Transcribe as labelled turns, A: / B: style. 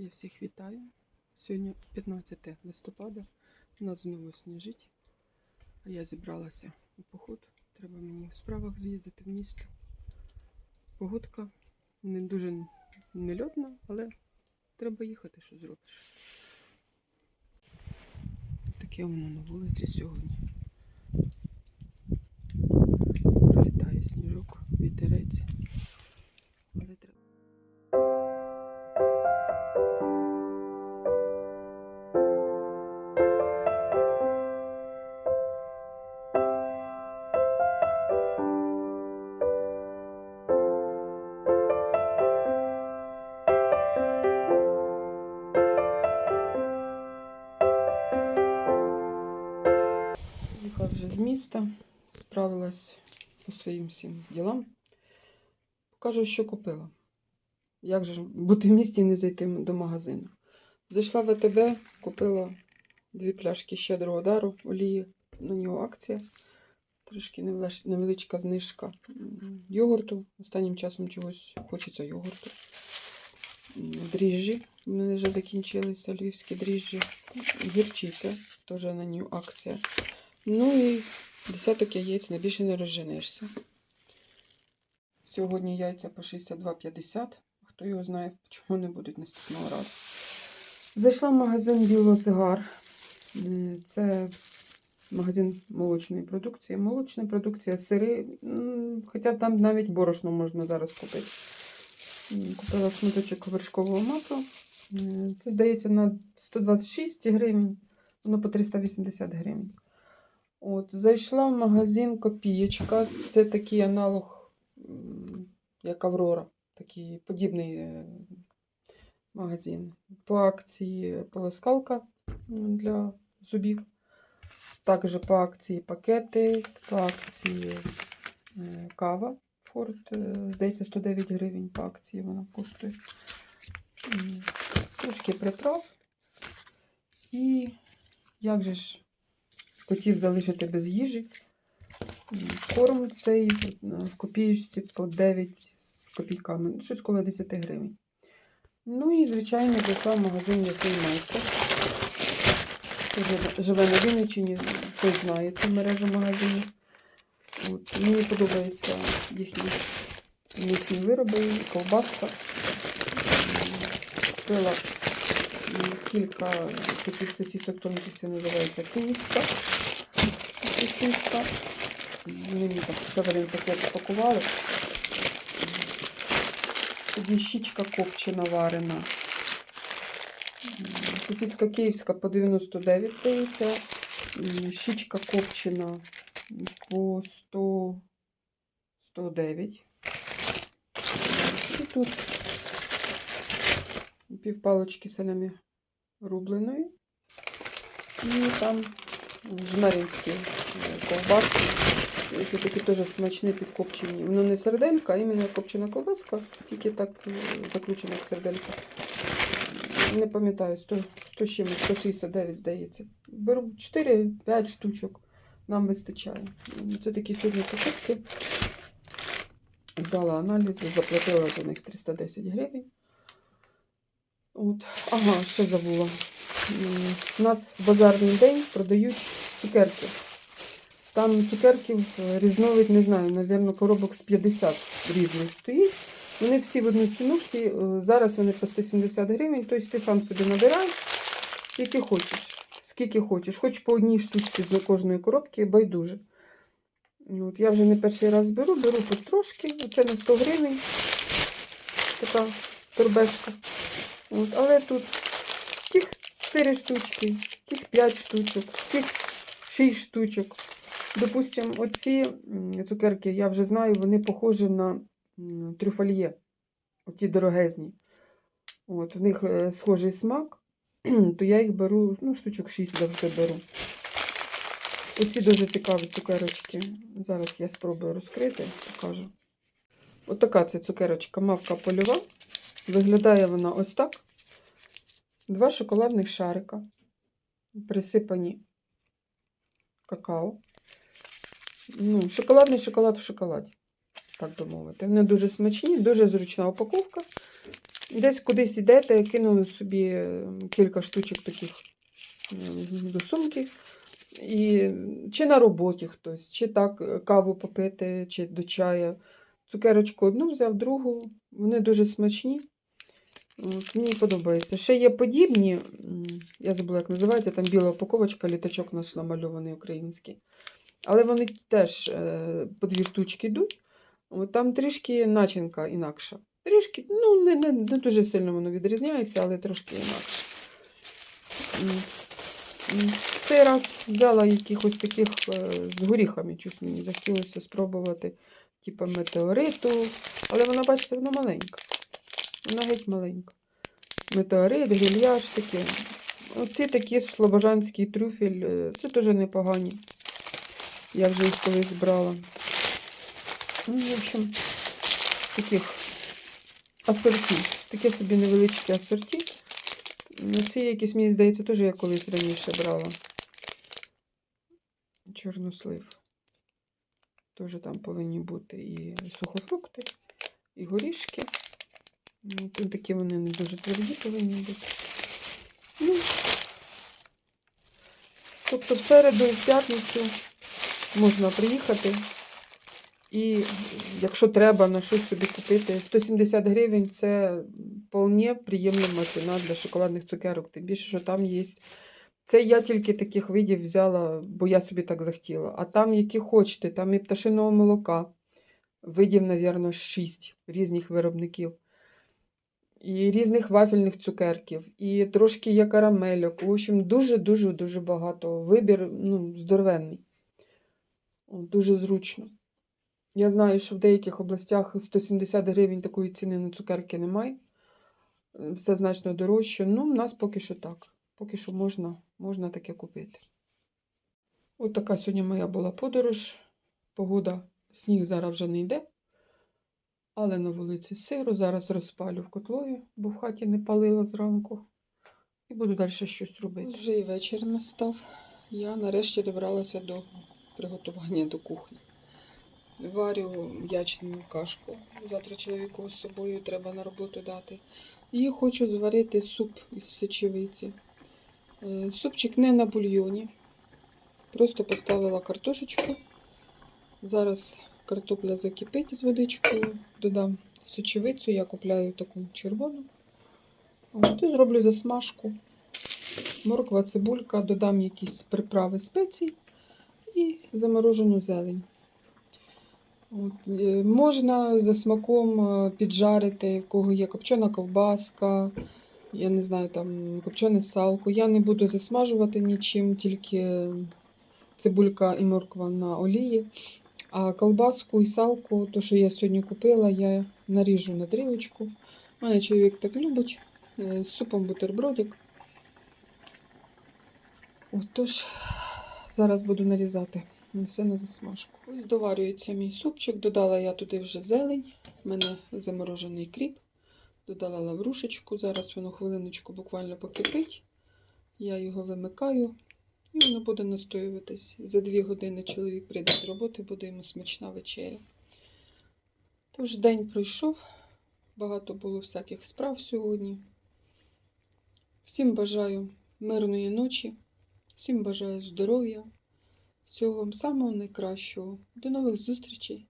A: Я всіх вітаю. Сьогодні 15 листопада. У нас знову сніжить. А я зібралася у поход. Треба мені в справах з'їздити в місто. Погодка не дуже нельотна, але треба їхати, що зробиш. Таке воно на вулиці сьогодні. Пролітає сніжок, вітерець. Їхала вже з міста, справилась по своїм всім ділам. Покажу, що купила. Як же бути в місті і не зайти до магазину. Зайшла в АТБ, купила дві пляшки щедрого дару, олії, на нього акція. Трішки невеличка знижка йогурту. Останнім часом чогось хочеться йогурту. Дріжджі. У мене вже закінчилися львівські дріжджі. Гірчиця, теж на ній акція. Ну і десяток яєць, на більше не розженешся. Сьогодні яйця по 62,50. Хто його знає, чого не будуть наступного разу. Зайшла в магазин Білозгар. Це магазин молочної продукції. Молочна продукція, сири, хоча там навіть борошно можна зараз купити. Купила шматочок вершкового масла. Це, здається, на 126 гривень, воно по 380 гривень. От, зайшла в магазин Копієчка. Це такий аналог, як Аврора, такий подібний е, магазин. По акції полоскалка для зубів. Також по акції пакети, по акції е, кава. Форт, е, здається, 109 гривень по акції вона коштує. Трошки приправ. І як же ж хотів залишити без їжі. Корм цей в копієчці по 9 з копійками, ну, щось коло 10 гривень. Ну і, звичайно, зайшла в магазин М'ясний майстер. Живе- на Вінниччині, той знає цю мережу магазинів. Мені подобаються їхні м'ясні вироби, ковбаска. М, кілька таких сосісок тонких, це називається київська сосиска. Мені так все в один пакет спакували. Тоді щічка копчена варена. М, Сосиска київська по 99, здається. Щічка копчена по 100, 109. І тут півпалочки салями рубленої. І там жмеринські е, ковбаски. Це такі теж смачні підкопчені. Воно не серделька, а іменно копчена ковбаска, тільки так е, закручена як серделька. Не пам'ятаю, 100, 100 з чимось, 169, здається. Беру 4-5 штучок, нам вистачає. Це такі сьогодні покупки. Здала аналізи, заплатила за них 310 гривень. От. Ага, ще забула. У нас в базарний день продають цукерки. Там цукерків е, різновид, не знаю, напевно, коробок з 50 різних стоїть. Вони всі в одну ціну, всі, е, зараз вони по 170 гривень, тобто ти сам собі набираєш, які хочеш, скільки хочеш. Хоч по одній штучці з кожної коробки, байдуже. От, я вже не перший раз беру, беру тут трошки, оце на 100 гривень. Така торбешка. От, але тут тих 4 штучки, тих 5 штучок, тих 6 штучок. Допустим, оці цукерки, я вже знаю, вони похожі на трюфальє. Оті дорогезні. От, в них е, схожий смак, то я їх беру, ну, штучок 6 завжди беру. Оці дуже цікаві цукерочки. Зараз я спробую розкрити, покажу. Отака це цукерочка, мавка польова. Виглядає вона ось так. Два шоколадних шарика, присипані какао. Ну, шоколадний шоколад в шоколаді, так би мовити. Вони дуже смачні, дуже зручна упаковка. Десь кудись йдете, кинули собі кілька штучок таких до сумки. І, чи на роботі хтось, чи так е, каву попити, чи до чаю. Цукерочку одну взяв, другу. Вони дуже смачні. От, мені подобається. Ще є подібні, я забула, як називається, там біла упаковочка, літачок наш намальований український. Але вони теж е, по дві штучки йдуть. От, там трішки начинка інакша. Трішки, ну, не, не, не дуже сильно воно відрізняється, але трошки інакше. Цей раз взяла якихось таких е, з горіхами, щось мені захотілося спробувати, типу метеориту. Але вона, бачите, вона маленька. Вона геть маленька. Метеорит, гільяж таке. Оці такі слобожанський трюфель, е, це дуже непогані. Я вже їх колись брала. Ну, в общем, таких асорті. Таке собі невеличке асорті. Ці якісь, мені здається, теж я колись раніше брала. Чорнослив. Теж там повинні бути і сухофрукти, і горішки. Тут такі вони не дуже тверді повинні бути. Ну, тобто в середу і в п'ятницю можна приїхати. І якщо треба на щось собі купити, 170 гривень це вполне приємна ціна для шоколадних цукерок. Тим більше, що там є. Це я тільки таких видів взяла, бо я собі так захотіла. А там, які хочете, там і пташиного молока. Видів, мабуть, 6 різних виробників. І різних вафельних цукерків, і трошки є карамельок. В общем, дуже-дуже дуже багато. Вибір ну, здоровенний. Дуже зручно. Я знаю, що в деяких областях 170 гривень такої ціни на цукерки немає. Все значно дорожче. Ну, в нас поки що так. Поки що можна, можна таке купити. От така сьогодні моя була подорож. Погода, сніг зараз вже не йде. Але на вулиці сиро. Зараз розпалю в котлові, бо в хаті не палила зранку. І буду далі щось робити. Вже і вечір настав. Я нарешті добралася до приготування до кухні. Варю ячну кашку. Завтра чоловіку з собою треба на роботу дати. І хочу зварити суп із сечевиці. Е, Супчик не на бульйоні. Просто поставила картошечку. Зараз картопля закипить з водичкою, додам сочевицю, я купляю таку червону. От, і зроблю засмажку. Морква, цибулька, додам якісь приправи спецій і заморожену зелень. От, е, можна за смаком е, піджарити, в кого є копчена ковбаска, я не знаю, там копчене салко. Я не буду засмажувати нічим, тільки цибулька і морква на олії. А колбаску і салку, то, що я сьогодні купила, я наріжу на дрілочку. У мене чоловік так любить. е, З супом бутербродик. Отож, зараз буду нарізати все на засмажку. Ось доварюється мій супчик. Додала я туди вже зелень. У мене заморожений кріп. Додала лаврушечку. Зараз воно хвилиночку буквально покипить. Я його вимикаю. І воно буде настоюватись. За дві години чоловік прийде з роботи, буде йому смачна вечеря. Тож день пройшов. Багато було всяких справ сьогодні. Всім бажаю мирної ночі, всім бажаю здоров'я, всього вам самого найкращого. До нових зустрічей!